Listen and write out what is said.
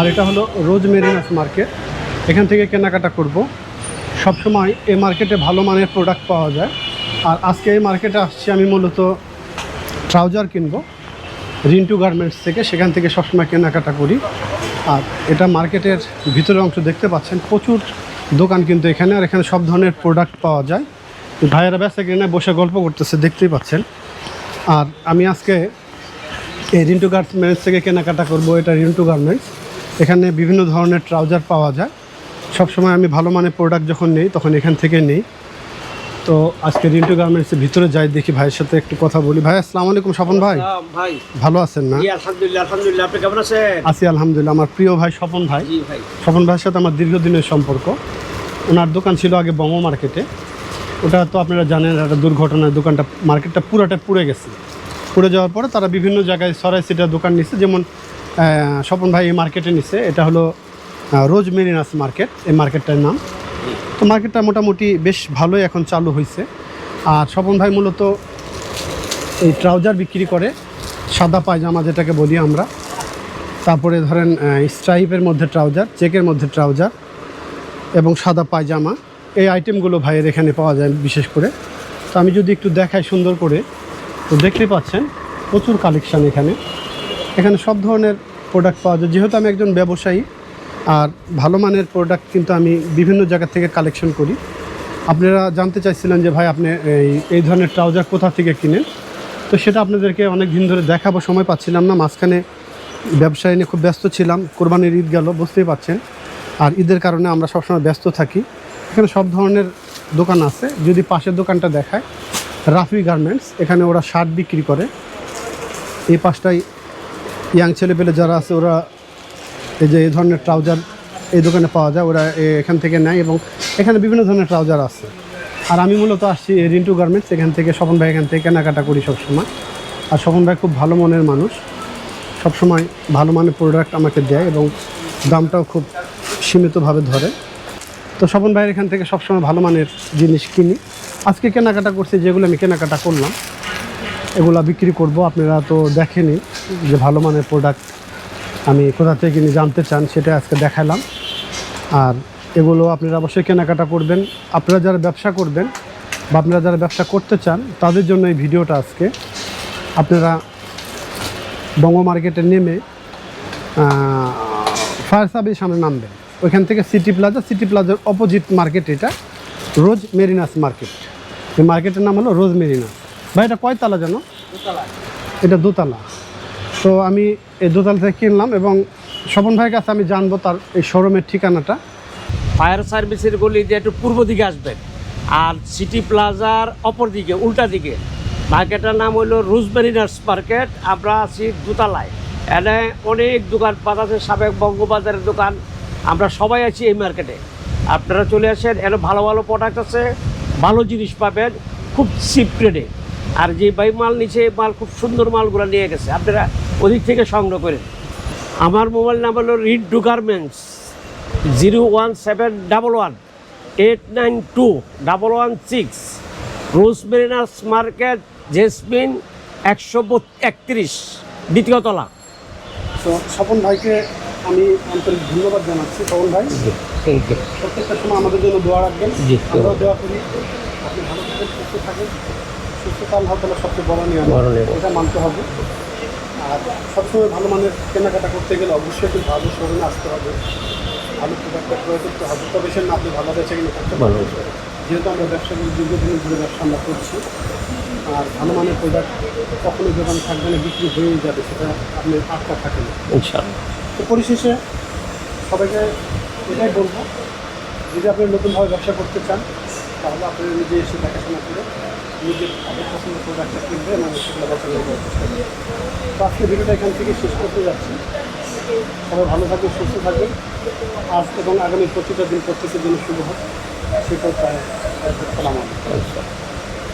আর এটা হলো রোজ মেরিনাস মার্কেট। এখান থেকে কেনাকাটা করব। সবসময় এই মার্কেটে ভালো মানের প্রোডাক্ট পাওয়া যায়। আর আজকে এই মার্কেটে আসছি আমি মূলত ট্রাউজার কিনবো, রিন্টু গার্মেন্টস থেকে। সেখান থেকে সবসময় কেনাকাটা করি। আর এটা মার্কেটের ভিতরের অংশ দেখতে পাচ্ছেন, প্রচুর দোকান কিন্তু এখানে। আর এখানে সব ধরনের প্রোডাক্ট পাওয়া যায়। ভাইয়েরা ব্যবসা কিনে বসে গল্প করতেছে, দেখতেই পাচ্ছেন। আর আমি আজকে এই রিন্টু গার্মেন্টস থেকে কেনাকাটা করব। এটা রিন্টু গার্মেন্টস। এখানে বিভিন্ন ধরনের ট্রাউজার পাওয়া যায়। সবসময় আমি ভালো মানের প্রোডাক্ট যখন নেই তখন এখান থেকে নেই। তো আজকে রিন্টু গার্মেন্টসের ভিতরে যাই দেখি ভাইয়ের সাথে একটু কথা বলি। ভাই আসসালামু আলাইকুম স্বপন ভাই। ভাই। ভালো আছেন না? আলহামদুলিল্লাহ আলহামদুলিল্লাহ। আপনি কেমন আছেন? আছি আলহামদুলিল্লাহ। আমার প্রিয় ভাই স্বপন ভাই। স্বপন ভাইয়ের সাথে আমার দীর্ঘদিনের সম্পর্ক। ওনার দোকান ছিল আগে বঙ্গ মার্কেটে। ওটা তো আপনারা জানেন একটা দুর্ঘটনায় দোকানটা মার্কেটটা পুরোটা পুড়ে গেছে। পুড়ে যাওয়ার পরে তারা বিভিন্ন জায়গায় সরাই সিটা দোকান নিচ্ছে যেমন স্বপন ভাই এই মার্কেটে নিচ্ছে এটা হলো রোজ মেরিনাস মার্কেট এই মার্কেটটার নাম। তো মার্কেটটা মোটামুটি বেশ ভালোই এখন চালু হয়েছে আর স্বপন ভাই মূলত এই ট্রাউজার বিক্রি করে, সাদা পায়জামা যেটাকে বলি আমরা। তারপরে ধরেন স্ট্রাইপের মধ্যে ট্রাউজার চেকের মধ্যে ট্রাউজার এবং সাদা পায়জামা। এই আইটেমগুলো ভাইয়ের এখানে পাওয়া যায় বিশেষ করে। তো আমি যদি একটু দেখাই সুন্দর করে, তো দেখতে পাচ্ছেন, প্রচুর কালেকশান এখানে। এখানে সব ধরনের প্রোডাক্ট পাওয়া যায়। যেহেতু আমি একজন ব্যবসায়ী, আর ভালো মানের প্রোডাক্ট কিন্তু আমি বিভিন্ন জায়গা থেকে কালেকশন করি। আপনারা জানতে চাইছিলেন যে, ভাই, আপনি এই এই ধরনের ট্রাউজার কোথা থেকে কিনেন? তো সেটা আপনাদেরকে অনেক দিন ধরে দেখাবো, সময় পাচ্ছিলাম না। মাঝখানে ব্যবসায় নিয়ে খুব ব্যস্ত ছিলাম, কোরবানির ঈদ গেল, বুঝতেই পারছেন। আর ঈদের কারণে আমরা সবসময় ব্যস্ত থাকি। এখানে সব ধরনের দোকান আছে। যদি পাশের দোকানটা দেখায়, রাফি গার্মেন্টস, এখানে ওরা শার্ট বিক্রি করে। এই পাশটাই ইয়াং ছেলেপেলে যারা আছে, ওরা এই যে এই ধরনের ট্রাউজার এই দোকানে পাওয়া যায়, ওরা এখান থেকে নেয় এবং এখানে বিভিন্ন ধরনের ট্রাউজার আছে। আর আমি মূলত আসছি রিন্টু গার্মেন্টস, এখান থেকে স্বপন ভাই এখান থেকে কেনাকাটা করি সবসময়। আর স্বপন ভাই খুব ভালো মনের মানুষ। সবসময় ভালো মানের প্রোডাক্ট আমাকে দেয় এবং দামটাও খুব সীমিতভাবে ধরে। তো স্বপন ভাইয়ের এখান থেকে সবসময় ভালো মানের জিনিস কিনি। আজকে কেনাকাটা করছি, যেগুলো আমি কেনাকাটা করলাম, এগুলো বিক্রি করব, আপনারা তো দেখেনি যে ভালো মানের প্রোডাক্ট আমি কোথা থেকে কিনে জানতে চান সেটা আজকে দেখালাম। আর এগুলো আপনারা অবশ্যই কেনাকাটা করবেন। আপনারা যারা ব্যবসা করবেন বা আপনারা যারা ব্যবসা করতে চান তাদের জন্য এই ভিডিওটা আজকে। আপনারা বঙ্গ মার্কেটে নেমে ফায়ার সার্ভিস সামনে নামবেন। ওইখান থেকে সিটি প্লাজা সিটি প্লাজার অপোজিট মার্কেট এটা রোজ মেরিনাস মার্কেট। এই মার্কেটের নাম হলো রোজ মেরিনাস। ভাই এটা কয়তলা জানো? এটা দোতলা। তো আমি এই দোতলা থেকে কিনলাম এবং স্বপন ভাইয়ের কাছে আমি জানব তার এই শোরুমের ঠিকানাটা। ফায়ার সার্ভিসের গলি দিয়ে একটু পূর্ব দিকে আসবেন। আর সিটি প্লাজার অপর দিকে, উল্টা দিকে। মার্কেটের নাম হলো রুজবেরিনার্স মার্কেট আমরা আছি দোতলায়। এনে অনেক দোকান পাত আছে, সাবেক বঙ্গবাজারের দোকান। আমরা সবাই আছি এই মার্কেটে আপনারা চলে আসেন এনে ভালো ভালো প্রোডাক্ট আছে, ভালো জিনিস পাবেন, খুব চিপ রেটে আর যে বাই মাল নিচে মাল খুব সুন্দর মালগুলো নিয়ে গেছে। আপনারা ওদিক থেকে সংগ্রহ করেন আমার মোবাইল নাম্বার হলো রিড do garments zero one seven double one eight nine two double one six রোজমেরিনাস market Jasmine একশো একত্রিশ দ্বিতীয় তলা তো স্বপন ভাইকে আমি আন্তরিক ধন্যবাদ জানাচ্ছি। স্বপন ভাই প্রত্যেকটা সময় আমাদের জন্য দোয়া রাখবেন। জি। আমরাও দোয়া করি আপনি ভালো থাকেন সুস্থ থাকেন সুস্থতা আল্লাহ তালা সবচেয়ে বড় নিয়ম এটা মানতে হবে। আর সবসময় ভালো মানের কেনাকাটা করতে গেলে অবশ্যই একটু ভালো শোরুমে আসতে হবে। ভালো প্রোডাক্টটা ক্রয় করতে হবে। তবে সে না আপনি ভালো বেচে কিনে ভালো পারবেন যেহেতু আমরা ব্যবসা করি দীর্ঘদিন ধরে ব্যবসা আমরা করছি। আর ভালো মানের প্রোডাক্ট কখনোই দোকান থাকবে না বিক্রি হয়েই যাবে সেটা আপনি আটকা থাকে না। তো পরিশেষে সবাইকে এটাই বলব যদি আপনি নতুনভাবে ব্যবসা করতে চান তাহলে আপনি নিজে এসে দেখাশোনা করে নিজের আপনার পছন্দ প্রোডাক্টটা কিনবে এবং সেগুলো পছন্দ করার তো আজকে ভিডিওটা এখান থেকে শেষ করতে যাচ্ছি। সবাই ভালো থাকবেন, সুস্থ থাকবেন। আজ এবং আগামী প্রতিটা দিন প্রত্যেকের জন্য শুভ হোক। সেটাও প্রায় সালাম